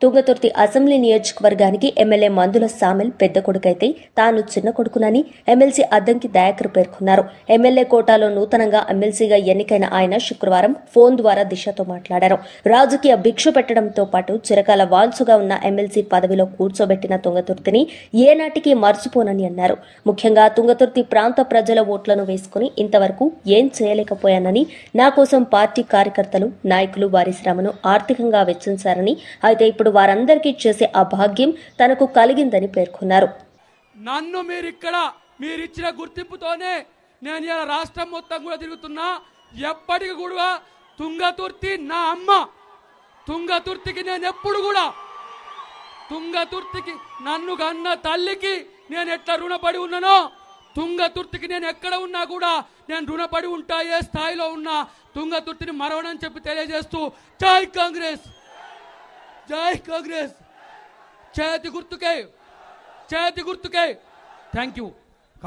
Thungathurthi assembly నియోజకవర్గానికి MLA మందుల సామెల్ పెద్ద కొడుకైతే తాను చిన్న కొడుకునని ఎమ్మెల్సీ అద్దంకి దయాకర్ పేర్కొన్నారు. ఎమ్మెల్యే కోటాలో నూతనంగా ఎమ్మెల్సీగా ఎన్నికైన ఆయన శుక్రవారం ఫోన్ ద్వారా దిశతో మాట్లాడారు. రాజకీయ భిక్ష పెట్టడంతో పాటు చిరకాల వాల్సుగా ఉన్న ఎమ్మెల్సీ పదవిలో కూర్చోబెట్టిన తుంగతుర్తిని ఏనాటికి మర్చిపోనని అన్నారు. ముఖ్యంగా తుంగతుర్తి ప్రాంత ప్రజల ఓట్లను వేసుకుని ఇంతవరకు ఏం చేయలేకపోయానని నా కోసం పార్టీ కార్యకర్తలు నాయకులు వారి శ్రమను ఆర్థికంగా వెచ్చించారని అయితే ఇప్పుడు వారందరికీ చేసే ఆ భాగ్యం తనకు కలిగిందని పేర్కొన్నారు. నన్ను మీరు ఇక్కడ మీరు ఇచ్చిన గుర్తింపుతోనే నేను ఇలా రాష్ట్రం మొత్తం కూడా తిరుగుతున్నా. ఎప్పటికి కూడా తుంగతుర్తి నా అమ్మ. తుంగతుర్తికి నేను ఎప్పుడు కూడా తుంగతుర్తికి నన్ను కన్న తల్లికి నేను ఎట్లా రుణపడి ఉన్నానో తుంగతుర్తికి నేను ఎక్కడ ఉన్నా కూడా నేను రుణపడి ఉంటా ఏ స్థాయిలో ఉన్నా. తుంగతుర్తిని మరవనని చెప్పి తెలియజేస్తూ జై కాంగ్రెస్! जय कांग्रेस। जय गुर्त के जय गुर्त थैंक यू